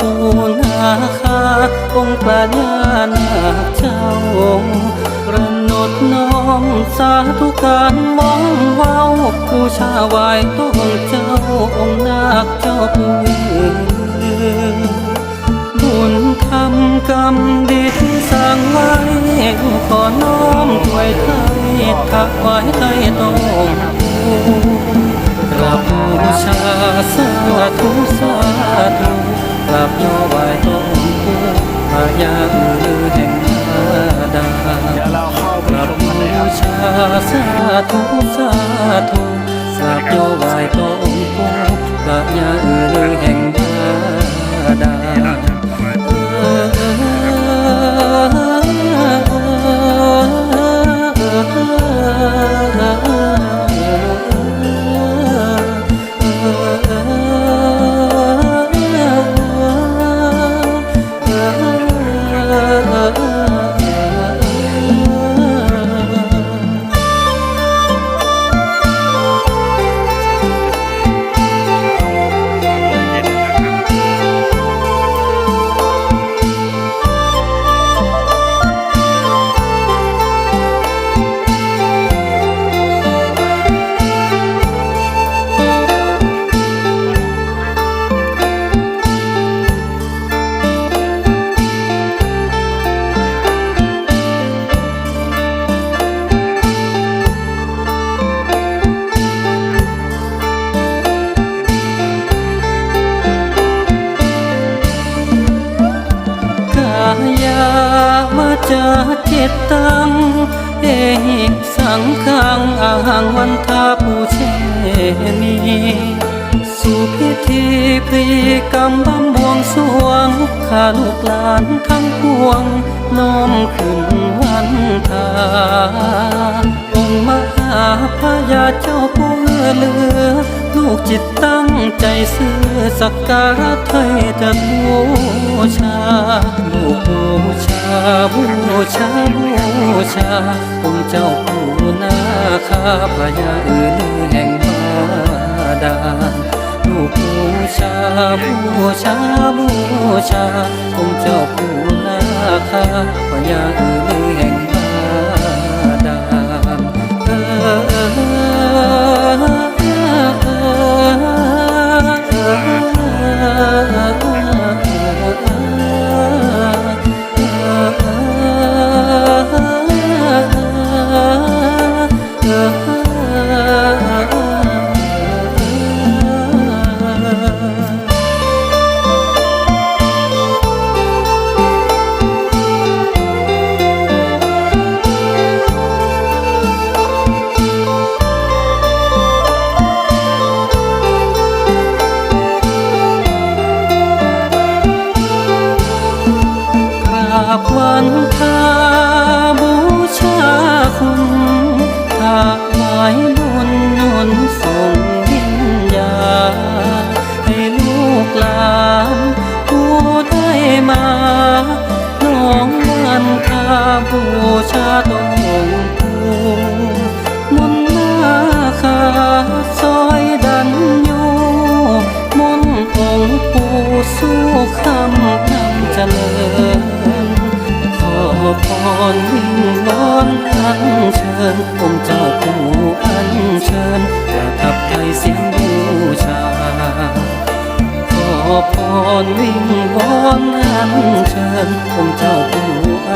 ปูนาคาองค์พระญานาเจ้าระนดน้อมสาธุการมองเว้าบูชาไหวต้องเจ้าองค์นาคเจ้าผู้บุญทำกรรมดีที่สร้างไว้ขอน้อมถวยไทยถวายไทยต้องกราบบูชาสาธุสา ธุกราบย่อไหวต้องผู้พญาอือแห่งนาดาเดี๋ยวเราเข้าไปรบชมกันเลยคบูรับชาสาธุสาธุกลับโยไหวตองค์ปู่พายาเอือแห่ง จาจิตตัง เอหิสังขังอาหังวันทาปูเชนีสู่พิธีพรีกรรมบำบวงสวงข้าลูกหลานทั้งปวง น้อมขึ้นวันทาองค์มหาพญาเจ้าผู้ เหลือ ลูกจิตตั้งใจซื้อสักการะไทยจะบูชา ลูกบูชา บูชา บูชาองค์เจ้าผู้นาคาพญาเอือลือแห่งบาดาลูกบูชา บูชา บูชาองค์เจ้าผู้นาคาพญาเอือลือแห่ง ขันทาบูชาคุณถ้ายบุญห นเชิญองค์เจ้าผู้อันเชิญประทับไทยเสียงบูชา ขอพรวิงวอนอันเชิญองค์เจ้าผู้อัน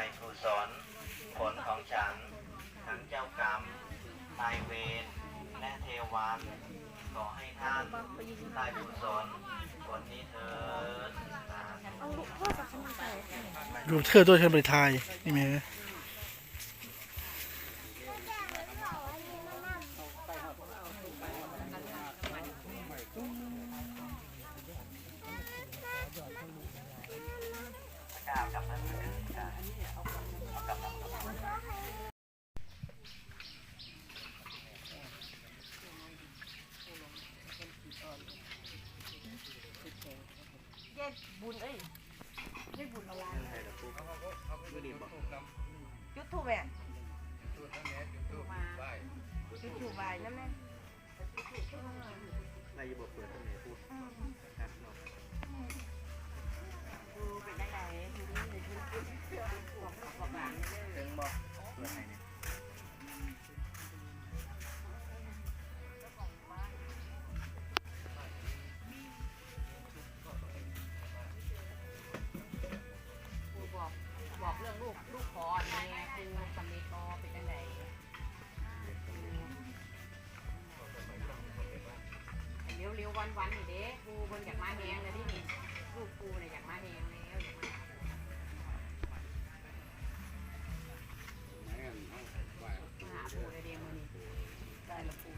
ในกุศลผลของฉัน ทั้งเจ้ากรรมนายเวรและเทวันขอให้ท่านได้กุศลผลนี้เถิดสาธุรูปเธอด้วยเธอบริทาย นี่ไหม ในระบบเปิดตรงนี้พูดดูเป็นได้ไงดูนี่ดูนี่บอกบอกหลานเลยถึงบอกเปิดให้เนี่ยกูบอกบอกเรื่องลูกลูกคอไงคือสำเร็จก็เป็นได้ไง เลี้ยวเลี้ยววันวันนี่เด้กูคนอยากมาแหงเลยที่นี่ลูกกูเนี่ยอยากมาแหงแล้วอยากมาหาปูเลยเดียวมือนี่ได้ละปู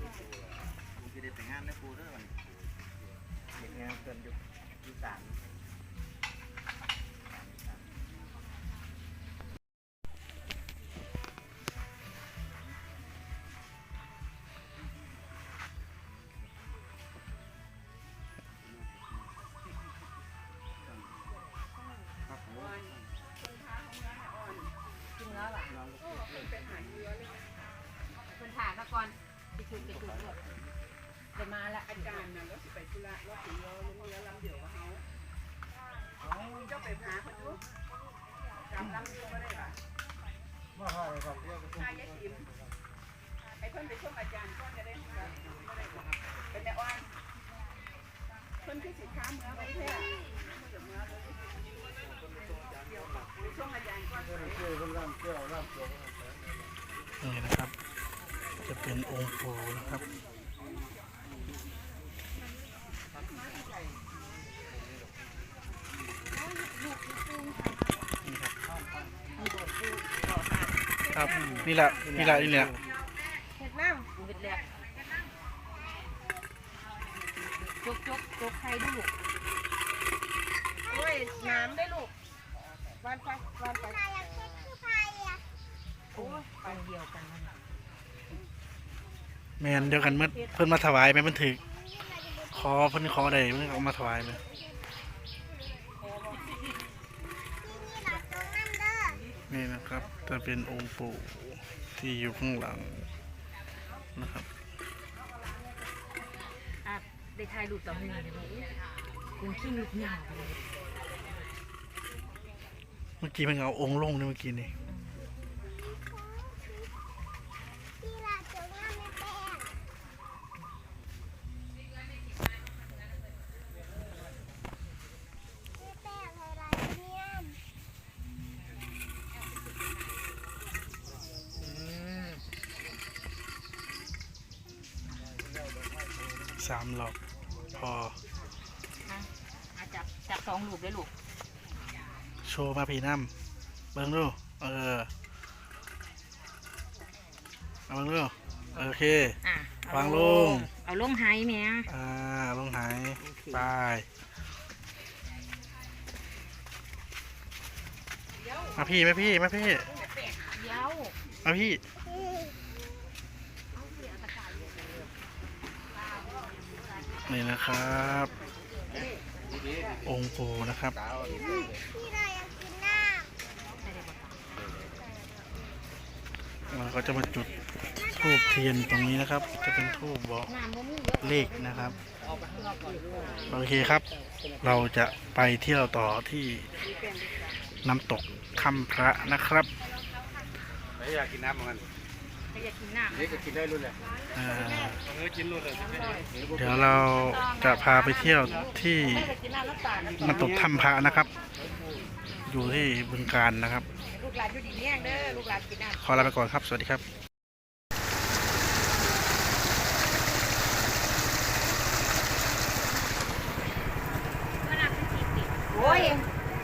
ปูจะได้แต่งงานได้ปูเด้อมันเด็กงานเกินอยู่อยู่สาม ก่อนไปจุดไปจุดด้วยเดี๋ยวมาละอาจารย์นะแล้วสิไปธุระรอบถึงรอลงเรือลำเดียวกับเขาเจ้าไปหาเขาดูจำลำเดียวก็ได้ป่ะมาหาอะไรครับหายายติ๋มให้เพิ่อนไปช่วยอาจารย์ก่อนจะได้ครับก็ได้เป็นแม่อ้อนเพิ่อนคือสินค้าเมื่องไปแท้เดี๋ยวเมืองเลยเดี๋ยวไปช่วยอาจารย์ก่อนนี่นะครับ จะเป็นองค์ปู่นะครับ ครับนี่แหละนี่แหละนี่แหละเห็ดน้ำเห็ดแหลกจกจกจกใครดูลูกโอ้ยน้ำได้ลูกวานไปวานไปโอ้ยไปเดียวกันนั่น แมนเดียวกันเมื่อเพิ่นมาถวายไหมมันถึกขอเพิ่นขอใดเพิ่นเอามาถวายไหมนี่นะครับจะเป็นองค์ปู่ที่อยู่ข้างหลังนะครับอะได้ถ่ายรูปตอนนี้เลยลูกคุณขี้ลุกหนาวเลยเมื่อกี้มันเอาองค์ลงเนี่ยเมื่อกี้นี่ สามหลอกพออะอะจับจับสองรูปเลยลูกโชว์มาพี่น้ำเบิ้งดูเออเอาเบิ้งดูโอเค อะเอวางลง เอาลงไฮแม่อ่าลงหายโอเคไปมาพี่มาพี่มาพี่เดี๋ยวมาพี่ นี่นะครับ องค์ปูนะครับเราก็จะมาจุดทูบเทียนตรงนี้นะครับ จะเป็นทูบบอกเลขนะครับ โอเคครับ เราจะไปเที่ยวต่อที่น้ำตกคำพระนะครับไม่อยากกินน้ำเหมือนกัน อยากกินน้ำอ่าเดี๋ยวเราจะพาไปเที่ยวที่กินน้ำน้ำตาลน้ำตกถ้ำพระนะครับ อยู่ที่บึงการนะครับ ลูกหลานอยู่ดีแย่งเด้อลูกหลานกินน้ำ ขอลาไปก่อนครับ สวัสดีครับโอ้ย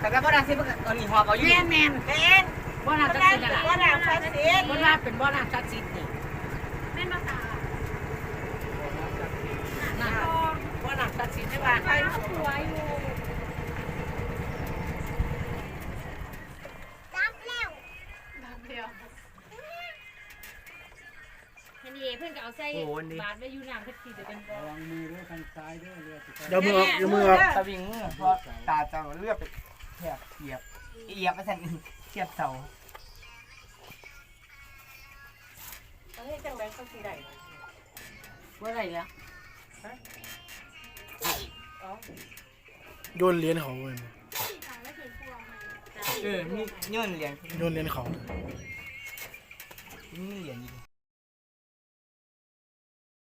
แต่ก็บ่ได้สิเพิ่นตอนนี้หอบเอาอยู่ แม่นแม่นแม่น บ่น่าจะสิทธิ์บ่ได้ฟังเสียงบ่น่าเป็นบ่น่าชัดสิทธิ์นี่น่ะบ่น่าตัดสินได้ว่าใครอันนี้เพื่อนก็เอาใส่บาทไว้อยู่น้ำเพชรสีจะเป็นบ่อเดี๋ยวมือออกเดี๋ยวมือออกตะวิงเพราะตาจะเลือดไป แทบเหยียบเหยียบไปสั่นเทียบเสาเฮ้ยจังได๋เขาสิได้บ่ได้แล้วโยนเหรียญเขาเว้ยเออมีเงินเหรียญโยนเหรียญเขามีเหรียญอยู่